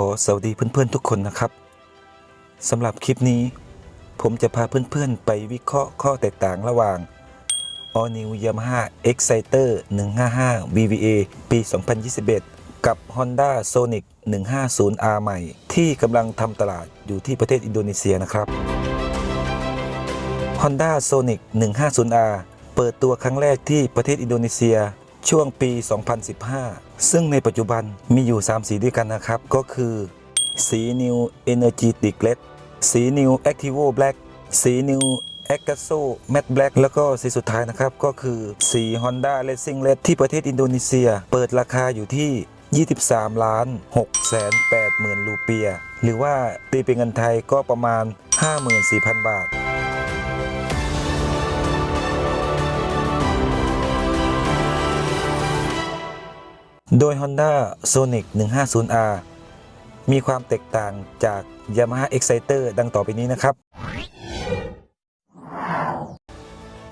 ขอสวัสดีเพื่อนๆทุกคนนะครับสำหรับคลิปนี้ ผมจะพาเพื่อนๆไปวิเคราะห์ข้อแตกต่างระหว่าง All New Yamaha Exciter 155 VVA ปี 2021 กับ Honda Sonic 150R ใหม่ ที่กำลังทำตลาดอยู่ที่ประเทศอินโดนีเซียนะครับ Honda Sonic 150R เปิดตัวครั้งแรกที่ประเทศอินโดนีเซีย ช่วงปี 2015 ซึ่งในปัจจุบันมีอยู่ 3 สีด้วยกันนะครับ ก็คือ สี New Energetic Red สี New Activo Black สี New a c a s o Matte Black แล้วก็สีสุดท้ายนะครับ ก็คือสี Honda Racing Red ที่ประเทศอินโดนีเซีย เปิดราคาอยู่ที่ 23 ล้าน6แสน8หมื่นรูเปีย หรือว่าตีเป็นเงินไทยก็ประมาณ 54,000 บาท โดย Honda Sonic 150R มีความแตกต่างจาก Yamaha Exciter ดังต่อไปนี้นะครับ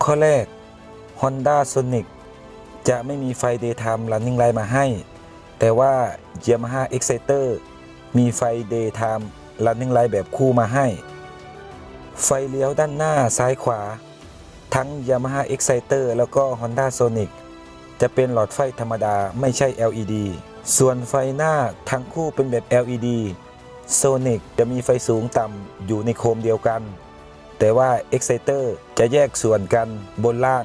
ข้อแรก Honda Sonic จะไม่มีไฟ Daytime Running Light มาให้ แต่ว่า Yamaha Exciter มีไฟ Daytime Running Light แบบคู่มาให้ ไฟเลี้ยวด้านหน้าซ้ายขวา ทั้ง Yamaha Exciter แล้วก็ Honda Sonic จะเป็นหลอดไฟธรรมดาไม่ใช่ LED ส่วนไฟหน้าทั้งคู่เป็นแบบ LED Sonic จะมีไฟสูงต่ำอยู่ในโคมเดียวกัน แต่ว่า Exciter จะแยกส่วนกันบนล่าง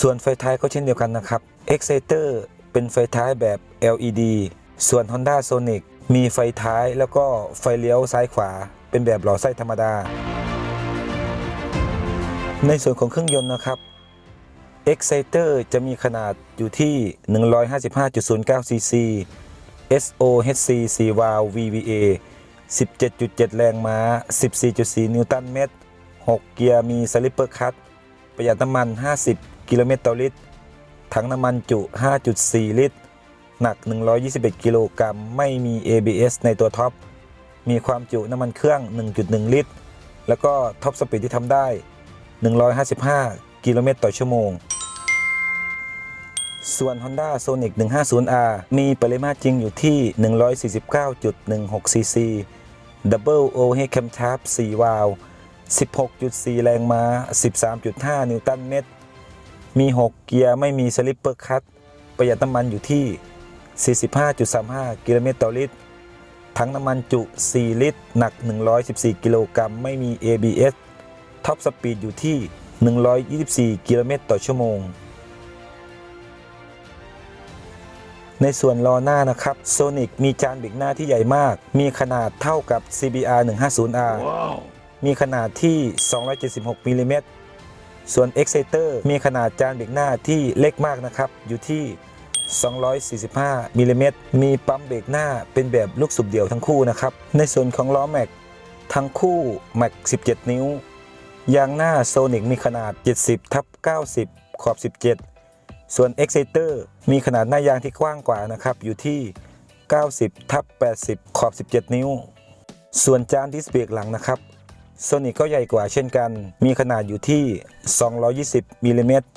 ส่วนไฟท้ายก็เช่นเดียวกันนะครับ Exciter เป็นไฟท้ายแบบ LED ส่วน Honda Sonic มีไฟท้ายแล้วก็ไฟเลี้ยวซ้ายขวา เป็นแบบหลอดไส้ธรรมดา ในส่วนของเครื่องยนต์นะครับ Exciter จะมีขนาดอยู่ที่ 155.09 cc SOHC 4 valve VVA 17.7 แรงม้า 14.4 นิวตันเมตร 6 เกียร์มีสลิปเปอร์คัตประหยัดน้ำมัน 50 กิโลเมตรต่อลิตร ถังน้ำมันจุ 5.4 ลิตร หนัก 121 กิโลกรัม ไม่มี ABS ในตัวท็อป มีความจุน้ำมันเครื่อง 1.1 ลิตร แล้วก็ท็อปสปีดที่ทำได้ 155 กิโลเมตรต่อชั่วโมง ส่วน Honda Sonic 150R มีปริมาตรจริงอยู่ที่ 149.16 cc Double Overhead Camshaft 4วาล์ว16.4 แรงม้า 13.5 นิวตันเมตร มี 6 เกียร์ไม่มีสลิปเปอร์คัตประหยัดน้ำมันอยู่ที่ 45.35 กิโลเมตรต่อลิตร ถังน้ำมันจุ 4 ลิตร หนัก 114 กิโลกรัม ไม่มี ABS ท็อปสปีดอยู่ที่ 124 กิโลเมตรต่อชั่วโมง ในส่วนล้อหน้านะครับ Sonic มีจานเบรกหน้าที่ใหญ่มาก มีขนาดเท่ากับ CBR 150R มีขนาดที่ 276มิลลิเมตรส่วน Exciter มีขนาดจานเบรกหน้าที่เล็กมากนะครับ อยู่ที่ 245มิลลิเมตรมีปั๊มเบรกหน้าเป็นแบบลูกสูบเดี่ยวทั้งคู่นะครับ ในส่วนของล้อแม็กทั้งคู่แม็ก 17 นิ้ว ยางหน้า Sonic มีขนาด 70ทับ90 ขอบ 17 ส่วน Exciter มีขนาดหน้ายางที่กว้างกว่านะครับ อยู่ที่ 90ทับ80 ขอบ 17 นิ้ว ส่วนจานดิสเบรกหลังนะครับ Sonic ก็ใหญ่กว่าเช่นกัน มีขนาดอยู่ที่ 220มิลลิเมตร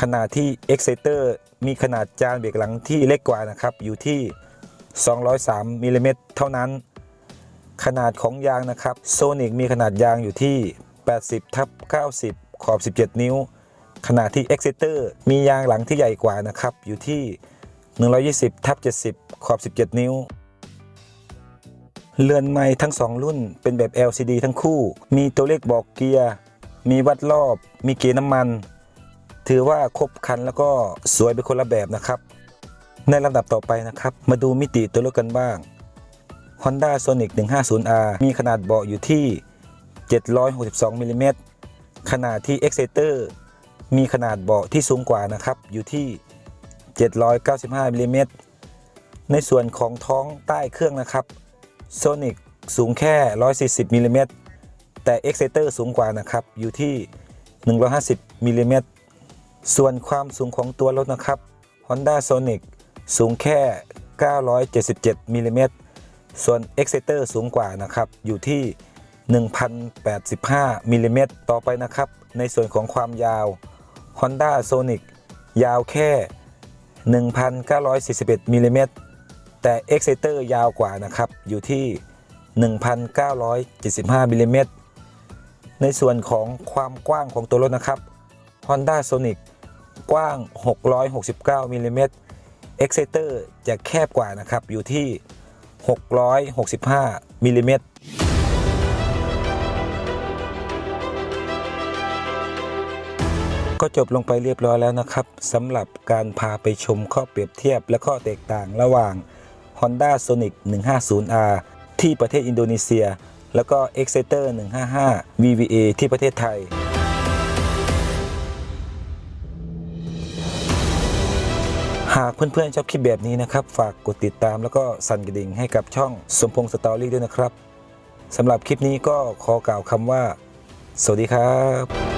ขณะที่ Exciter มีขนาดจานเบรกหลังที่เล็กกว่านะครับ อยู่ที่ 203มิลลิเมตรเท่านั้น ขนาดของยางนะครับ Sonic มีขนาดยางอยู่ที่ 80ทับ90 ขอบ 17 นิ้ว ขณะที่ Exciter มียางหลังที่ใหญ่กว่านะครับ อยู่ที่ 120ทับ70 ขอบ 17 นิ้ว เรือนไม้ทั้ง 2 รุ่นเป็นแบบ LCD ทั้งคู่ มีตัวเลขบอกเกียร์ มีวัดรอบ มีเกียร์น้ำมัน ถือว่าครบครันแล้วก็สวยเป็นคนละแบบนะครับ ในลำดับต่อไปนะครับ มาดูมิติตัวรถกันบ้าง Honda Sonic 150R มีขนาดเบาะอยู่ที่ 762มิลลิเมตรขณะที่ Exciter มีขนาดเบาะที่สูงกว่านะครับ อยู่ที่ 795มิลลิเมตรในส่วนของท้องใต้เครื่องนะครับ Sonic สูงแค่ 140มิลลิเมตรแต่ Exciter สูงกว่านะครับ อยู่ที่ 150มิลลิเมตรส่วนความสูงของตัวรถนะครับ Honda Sonic สูงแค่ 977มิลลิเมตรส่วน Exciter สูงกว่านะครับ อยู่ที่ 1085มิลลิเมตรต่อไปนะครับ ในส่วนของความยาว Honda Sonic ยาวแค่ 1,941มิลลิเมตรแต่ Exciter ยาวกว่านะครับ อยู่ที่ 1,975มิลลิเมตรในส่วนของความกว้างของตัวรถนะครับ Honda Sonic กว้าง 669มิลลิเมตร Exciter จะแคบกว่านะครับ อยู่ที่ 665มิลลิเมตร ก็จบลงไปเรียบร้อยแล้วนะครับสำหรับการพาไปชมข้อเปรียบเทียบและข้อแตกต่างระหว่าง Honda Sonic 150R ที่ประเทศอินโดนีเซีย แล้วก็ Exciter 155 VVA ที่ประเทศไทยหากเพื่อนๆชอบคลิปแบบนี้นะครับ ฝากกดติดตามแล้วก็สั่นกระดิ่งให้กับช่องสมพงษ์สตอรี่ด้วยนะครับสำหรับคลิปนี้ก็ขอกล่าวคำว่า สวัสดีครับ